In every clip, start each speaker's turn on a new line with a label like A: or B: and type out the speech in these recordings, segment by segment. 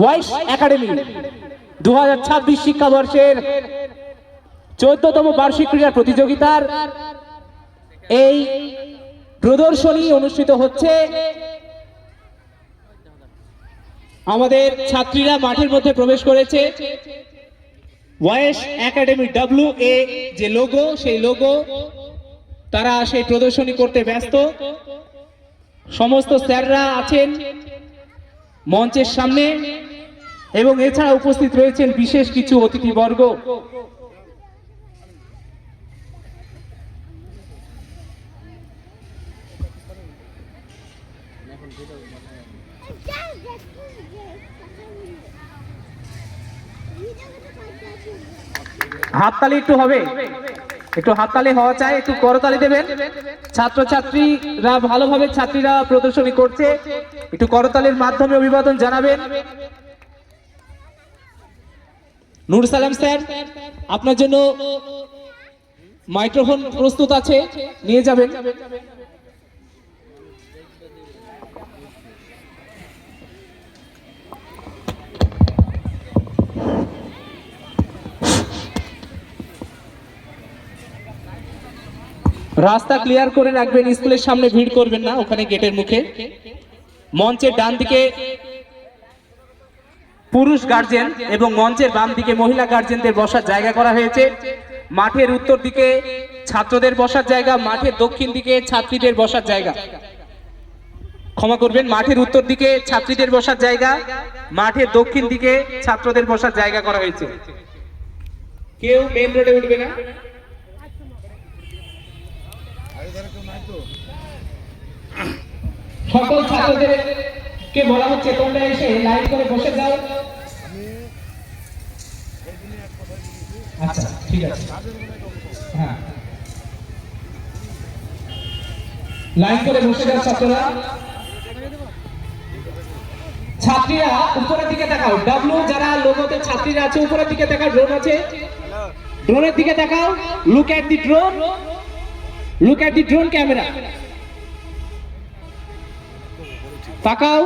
A: Wise academy দু হাজার ছাব্বিশ শিক্ষাবর্ষের চোদ্দতম বার্ষিক ক্রীড়া প্রতিযোগিতার এই প্রদর্শনী অনুষ্ঠিত হচ্ছে। আমাদের ছাত্রীরা মাঠের মধ্যে প্রবেশ করেছে। ওয়াইস একাডেমি ডাব্লিউ এ যে লোগো সেই লোগো তারা সেই প্রদর্শনী করতে ব্যস্ত। সমস্ত স্যাররা আছেন মঞ্চের সামনে এবং এছাড়া উপস্থিত রয়েছেন বিশেষ কিছু অতিথিবর্গ। হাততালি একটু হবে। একটু হাততালি হওয়া চাই, একটু করতালি দেবেন। ছাত্রছাত্রীরা ভালোভাবে ছাত্রীরা প্রদর্শনী করছে। একটু করতালির মাধ্যমে অভিবাদন জানাবেন। নূর সালাম স্যার, আপনার জন্য মাইক্রোফোন প্রস্তুত আছে, নিয়ে যাবেন। রাস্তা ক্লিয়ার করে রাখবেন, স্কুলের সামনে ভিড় করবেন না, ওখানে গেটের মুখে। মঞ্চের ডান দিকে পুরুষ গার্জেন এবং মঞ্চের বাম দিকে মহিলা গার্জেনদের বসার জায়গা করা হয়েছে। মাঠের উত্তর দিকে ছাত্রদের বসার জায়গা, মাঠের দক্ষিণ দিকে ছাত্রীদের বসার জায়গা। ক্ষমা করবেন, মাঠের উত্তর দিকে ছাত্রীদের বসার জায়গা, মাঠের দক্ষিণ দিকে ছাত্রদের বসার জায়গা করা হয়েছে। কেউ মেন রোডে উঠবে না। সকল বলা হচ্ছে, তোমরা এসে লাইন করে বসে যাও। আচ্ছা ঠিক আছে। হ্যাঁ। লাইন করে বসে যাও ছাত্ররা। ছাত্রীরা উপরের দিকে তাকাও। ডাব্লিউ যারা লোগোতে ছাত্রীরা আছে, উপরের দিকে তাকাও। ড্রোন আছে। ড্রোনের দিকে তাকাও। Look at the drone look at the drone camera তাকাও।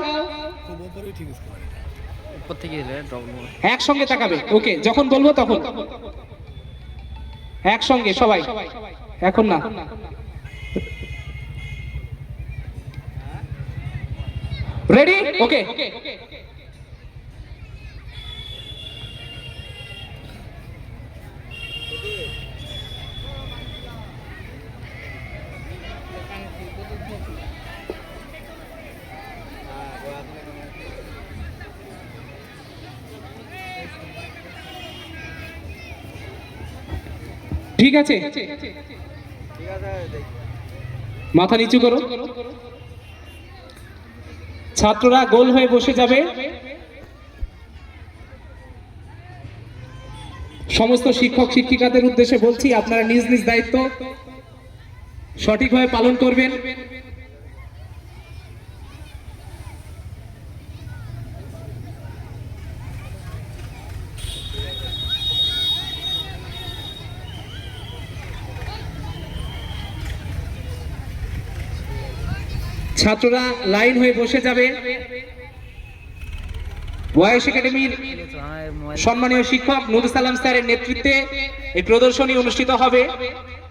A: একসঙ্গে তাকাবে। ওকে যখন বলব তখন। একসঙ্গে, সবাই। এখন না। রেডি ওকে ঠিক আছে। মাথা নিচু করো। ছাত্ররা গোল হয়ে বসে যাবে। সমস্ত শিক্ষক শিক্ষিকাদের উদ্দেশ্যে বলছি, আপনারা নিজ নিজ দায়িত্ব সঠিকভাবে পালন করবেন। ছাত্ররা লাইন হয়ে বসে যাবে। বয়স একাডেমির সম্মানীয় শিক্ষক নুর সালাম স্যারের নেতৃত্বে এই প্রদর্শনী অনুষ্ঠিত হবে।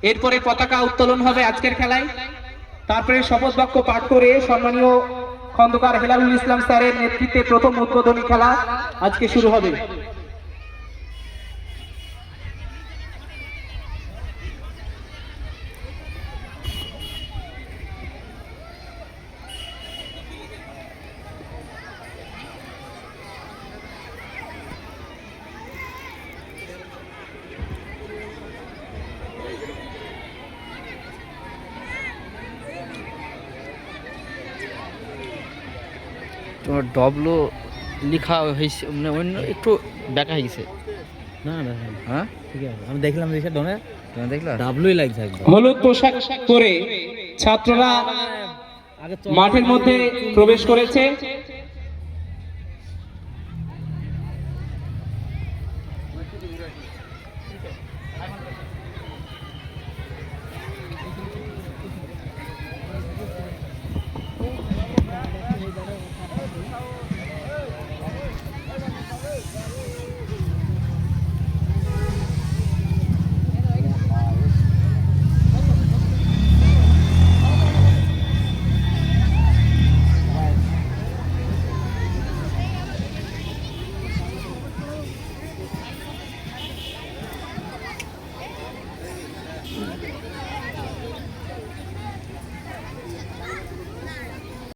A: এরপরে পতাকা উত্তোলন হবে আজকের খেলায়। তারপরে শপথ বাক্য পাঠ করে সম্মানীয় খন্দকার হেলালুল ইসলাম স্যারের নেতৃত্বে প্রথম উদ্বোধনী খেলা আজকে শুরু হবে।
B: তোমার ডবলো লেখা হয়েছে মানে অন্য একটু ব্যাকা হয়ে গেছে।
C: না না
B: হ্যাঁ?
C: ঠিক আছে আমি দেখলাম রিক্সা ডনে?
B: তুমি দেখলা?
C: ডাবলুই লাগছে একদম।
A: হলুদ পোশাক পরে ছাত্ররা মাঠের মধ্যে প্রবেশ করেছে।